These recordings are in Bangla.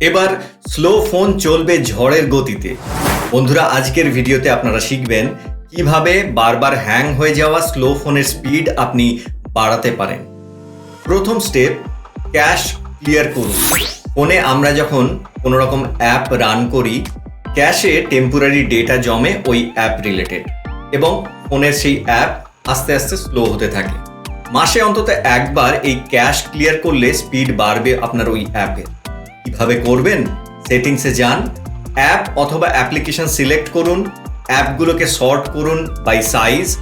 এবার স্লো ফোন চলবে ঝড়ের গতিতে। বন্ধুরা, আজকের ভিডিওতে আপনারা শিখবেন কীভাবে বারবার হ্যাং হয়ে যাওয়া স্লো ফোনের স্পিড আপনি বাড়াতে পারেন। প্রথম স্টেপ ক্যাশ ক্লিয়ার করুন। ফোনে আমরা যখন কোনো রকম অ্যাপ রান করি ক্যাশে টেম্পোরারি ডেটা জমে ওই অ্যাপ রিলেটেড এবং ফোনের সেই অ্যাপ আস্তে আস্তে স্লো হতে থাকে। মাসে অন্তত একবার এই ক্যাশ ক্লিয়ার করলে স্পিড বাড়বে আপনার ওই অ্যাপের কীভাবে করবেন, সেটিংসে যান। অ্যাপ অথবা অ্যাপ্লিকেশন সিলেক্ট করুন। অ্যাপগুলোকে সর্ট করুন বাই সাইজ।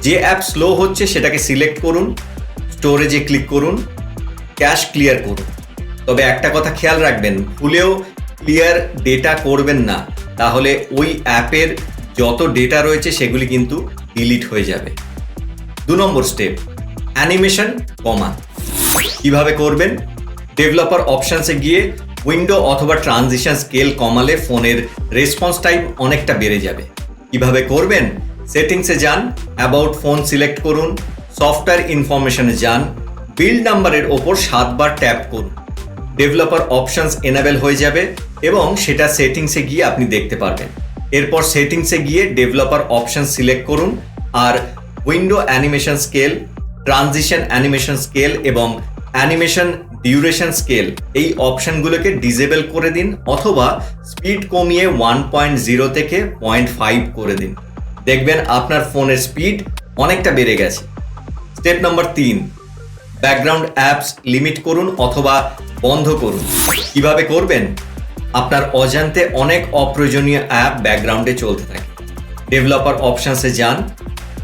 যে অ্যাপ স্লো হচ্ছে সেটাকে সিলেক্ট করুন। স্টোরেজে ক্লিক করুন। ক্যাশ ক্লিয়ার করুন। তবে একটা কথা খেয়াল রাখবেন, ভুলেও ক্লিয়ার ডেটা করবেন না। তাহলে ওই অ্যাপের যত ডেটা রয়েছে সেগুলি কিন্তু ডিলিট হয়ে যাবে। দু নম্বর স্টেপ, অ্যানিমেশন কমান। কীভাবে করবেন? ডেভেলপার অপশানসে গিয়ে উইন্ডো অথবা ট্রানজিশন স্কেল কমালে ফোনের রেসপন্স টাইম অনেকটা বেড়ে যাবে। কীভাবে করবেন? সেটিংসে যান, অ্যাবাউট ফোন সিলেক্ট করুন, সফটওয়্যার ইনফরমেশনে যান, বিল্ড নাম্বারের ওপর সাতবার ট্যাপ করুন। ডেভেলপার অপশানস এনাবেল হয়ে যাবে এবং সেটা সেটিংসে গিয়ে আপনি দেখতে পারবেন। এরপর সেটিংসে গিয়ে ডেভেলপার অপশন সিলেক্ট করুন আর window animation scale, transition animation scale এবং অ্যানিমেশন ডিউরেশন স্কেল এই অপশানগুলোকে ডিজেবল করে দিন অথবা স্পিড কমিয়ে ওয়ান পয়েন্ট জিরো থেকে পয়েন্ট ফাইভ করে দিন। দেখবেন আপনার ফোনের স্পিড অনেকটা বেড়ে গেছে। স্টেপ নাম্বার তিন ব্যাকগ্রাউন্ড অ্যাপস লিমিট করুন অথবা বন্ধ করুন। কীভাবে করবেন? আপনার অজান্তে অনেক অপ্রয়োজনীয় অ্যাপ ব্যাকগ্রাউন্ডে চলতে থাকে। ডেভেলপার অপশানসে যান।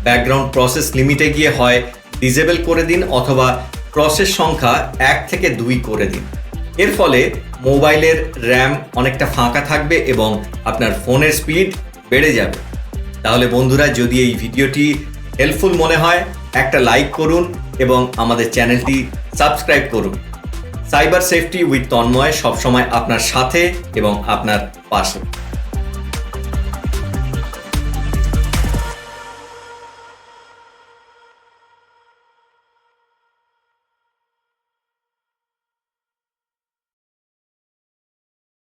ব্যাকগ্রাউন্ড প্রসেস লিমিটে গিয়ে হয় ডিজেবল করে দিন অথবা প্রসেস সংখ্যা এক থেকে দুই করে দিন। এর ফলে মোবাইলের র্যাম অনেকটা ফাঁকা থাকবে এবং আপনার ফোনের স্পিড বেড়ে যাবে। তাহলে বন্ধুরা, যদি এই ভিডিওটি হেল্পফুল মনে হয়, একটা লাইক করুন এবং আমাদের চ্যানেলটি সাবস্ক্রাইব করুন। সাইবার সেফটি উইথ তন্ময় সবসময় আপনার সাথে এবং আপনার পাশে।